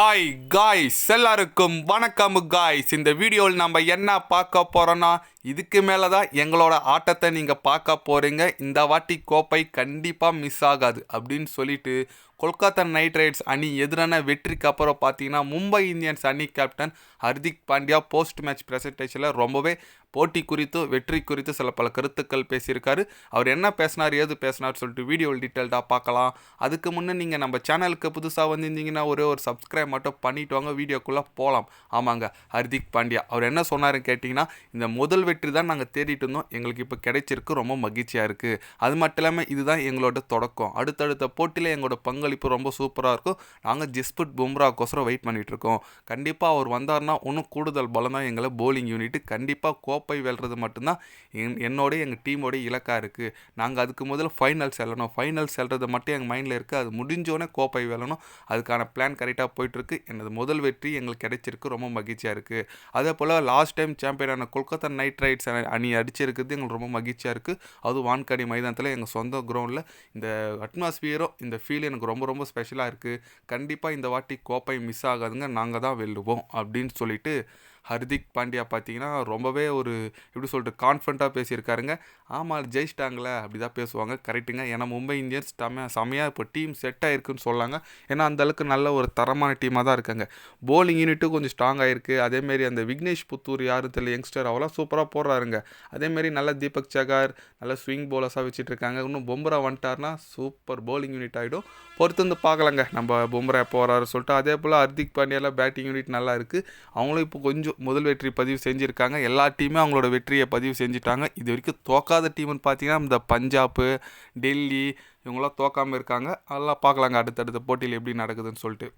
Hi guys எல்லாருக்கும் வணக்கம் guys இந்த வீடியோவில் நம்ம என்ன பார்க்க போகிறோன்னா இதுக்கு மேலே தான் எங்களோட ஆட்டத்தை நீங்கள் பார்க்க போகிறீங்க இந்த வாட்டி கோப்பை கண்டிப்பாக மிஸ் ஆகாது அப்படின்னு சொல்லிட்டு கொல்கத்தா நைட் ரைடர்ஸ் அணி எதிரான வெற்றிக்கு அப்புறம் பார்த்தீங்கன்னா மும்பை இந்தியன்ஸ் அணி captain Hardik Pandya post match ப்ரெசன்டேஷனில் ரொம்பவே போட்டி குறித்து வெற்றி குறித்து சில பல கருத்துக்கள் பேசியிருக்காரு. அவர் என்ன பேசினார் ஏது பேசினார் சொல்லிட்டு வீடியோவில் டீட்டெயில்டாக பார்க்கலாம். அதுக்கு முன்னே நீங்கள் நம்ம சேனலுக்கு புதுசாக வந்திருந்தீங்கன்னா ஒரே ஒரு சப்ஸ்கிரைப் மட்டும் பண்ணிட்டு வாங்க வீடியோக்குள்ளே போகலாம் ஆமாங்க ஹர்திக் பாண்டியா. அவர் என்ன சொன்னாருன்னு கேட்டிங்கன்னா இந்த முதல் வெற்றி தான் நாங்கள் தேடிட்டு இருந்தோம். எங்களுக்கு இப்போ கிடைச்சிருக்கு ரொம்ப மகிழ்ச்சியாக இருக்குது அது மட்டும் இல்லாமல் இதுதான் எங்களோட தொடக்கம். அடுத்தடுத்த போட்டியில் எங்களோட பங்களிப்பு ரொம்ப சூப்பராக இருக்கும். நாங்கள் ஜிஸ்புட் பும்ராக்கோசரம் வெயிட் பண்ணிகிட்ருக்கோம் இருக்கோம் கண்டிப்பாக அவர் வந்தார்னா இன்னும் கூடுதல் பலம் தான் எங்களை போலிங் யூனிட்டு கண்டிப்பாக கோப்பை வெல்றது மட்டும்தான் என் என்னோட எங்கள் டீமோட இலக்காக இருக்குது நாங்கள் அதுக்கு முதல்ல ஃபைனல் செல்லணும் ஃபைனல் செல்றது மட்டும் எங்கள் மைண்டில் இருக்குது அது முடிஞ்சோடனே கோப்பை வெல்லணும். அதுக்கான பிளான் கரெக்டாக போயிட்டுருக்கு. எனது முதல் வெற்றி எங்களுக்கு கிடைச்சிருக்கு. ரொம்ப மகிழ்ச்சியாக இருக்குது அதே போல் லாஸ்ட் டைம் சாம்பியனான கொல்கத்தா நைட் ரைட்ஸ் அணி அடிச்சிருக்கிறது எங்களுக்கு ரொம்ப மகிழ்ச்சியாக இருக்குது அதுவும் வான்காடி மைதானத்தில் எங்கள் சொந்த கிரவுண்டில் இந்த அட்மாஸ்பியரும் இந்த ஃபீல் எனக்கு ரொம்ப ரொம்ப ஸ்பெஷலாக இருக்குது கண்டிப்பாக இந்த வாட்டி கோப்பை மிஸ் ஆகாதுங்க. நாங்கள் தான் வெல்லுவோம் அப்படின்னு சொல்லிட்டு ஹர்திக் பாண்டியா பார்த்தீங்கன்னா ரொம்பவே ஒரு எப்படி சொல்லிட்டு கான்ஃபிடண்ட்டாக பேசியிருக்காருங்க. ஆமாம் ஜெயிச்சிட்டாங்களே அப்படி தான் பேசுவாங்க கரெக்டுங்க ஏன்னா மும்பை இந்தியன்ஸ் செம்ம செமையாக இப்போ டீம் செட் ஆகிருக்குன்னு சொல்லாங்க. ஏன்னா அந்தளவுக்கு நல்ல ஒரு தரமான டீமாக தான் இருக்காங்க. போலிங் யூனிட்டும் கொஞ்சம் ஸ்ட்ராங் ஆகிருக்கு அதேமாரி அந்த விக்னேஷ் புத்தூர் யாரும் தெரியல யங்ஸ்டர் அவெல்லாம் சூப்பராக போடுறாருங்க. அதேமாரி நல்ல தீபக் சகார் நல்ல ஸ்விங் போலர்ஸாக வச்சுட்டு இருக்காங்க. இன்னும் பொம்ரா வந்துட்டார்னா சூப்பர் போலிங் யூனிட் ஆகிடும் பொறுத்து வந்து பார்க்கலாங்க. நம்ம பொம்ரா எப்போ வராரு சொல்லிட்டு. அதே போல் ஹர்திக் பாண்டியாவில் பேட்டிங் யூனிட் நல்லா இருக்குது அவங்களும் இப்போ கொஞ்சம் முதல் வெற்றி பதிவு செஞ்சுருக்காங்க. எல்லா டீமும் அவங்களோட வெற்றியை பதிவு செஞ்சுட்டாங்க. இது வரைக்கும் தோக்காத டீம்னு பார்த்தீங்கன்னா இந்த பஞ்சாப்பு டெல்லி இவங்களாம் தோக்காமல் இருக்காங்க. அதெல்லாம் பார்க்கலாங்க. அடுத்தடுத்த போட்டியில் எப்படி நடக்குதுன்னு சொல்லிட்டு.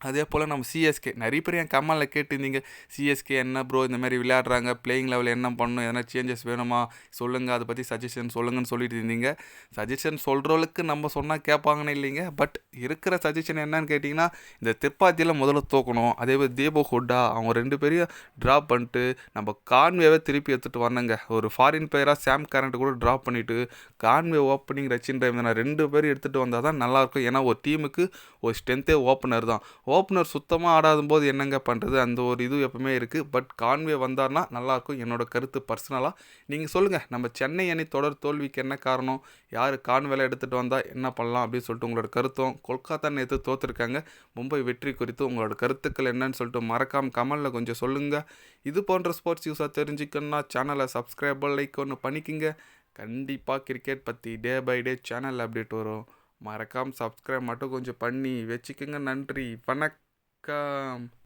அதே போல் நம்ம சிஎஸ்கே நிறைய பேர் என் கம்மலில் கேட்டிருந்தீங்க சிஎஸ்கே என்ன ப்ரோ இந்த மாதிரி விளையாடுறாங்க பிளேயிங் லெவலில் என்ன பண்ணணும் எதனா சேஞ்சஸ் வேணுமா சொல்லுங்கள் அதை பற்றி சஜஷன் சொல்லுங்கன்னு சொல்லிட்டு இருந்தீங்க. சஜஷன் சொல்கிறவளுக்கு நம்ம சொன்னால் கேட்பாங்கன்னு இல்லைங்க பட் இருக்கிற சஜஷன் என்னன்னு கேட்டிங்கன்னா இந்த திருப்பாத்தியில் முதல்ல தூக்கணும் அதே மாதிரி தீபோ ஹுட்டா அவங்க ரெண்டு பேரையும் ட்ராப் பண்ணிட்டு நம்ம கான்வேவை திருப்பி எடுத்துகிட்டு வரணுங்க ஒரு ஃபாரின் பிளேயராக சாம் கரண்ட் கூட ட்ராப் பண்ணிவிட்டு கான்வே ஓப்பனிங் ரச்சின் டைம் நான் ரெண்டு பேரும் எடுத்துகிட்டு வந்தால் தான் நல்லாயிருக்கும் ஏன்னா ஒரு டீமுக்கு ஒரு ஸ்ட்ரென்த்தே ஓப்பனர் தான். ஓப்பனர் சுத்தமாக ஆடாத போது என்னங்க பண்ணுறது அந்த ஒரு இது எப்பவுமே இருக்குது பட் கான்வே வந்தார்னா நல்லாயிருக்கும் என்னோடய கருத்து பர்சனலாக நீங்கள் சொல்லுங்கள் நம்ம சென்னை அணி தொடர் தோல்விக்கு என்ன காரணம்? யார் கான்வேல எடுத்துகிட்டு வந்தால் என்ன பண்ணலாம் அப்படின்னு சொல்லிட்டு உங்களோட கருத்தும் கொல்கத்தா நேற்று தோற்றுருக்காங்க மும்பை வெற்றி குறித்து உங்களோட கருத்துக்கள் என்னன்னு சொல்லிட்டு மறக்காமல் கமலில் கொஞ்சம் சொல்லுங்கள் இது போன்ற ஸ்போர்ட்ஸ் யூஸாக தெரிஞ்சுக்கணுன்னா சேனலை சப்ஸ்கிரைபர் லைக் ஒன்று பண்ணிக்கிங்க. கண்டிப்பாக கிரிக்கெட் பற்றி day by day channel update வரும். மறக்காமல் சப்ஸ்கிரைப் மட்டும் கொஞ்சம் பண்ணி வச்சுக்கோங்க. நன்றி. வணக்கம்.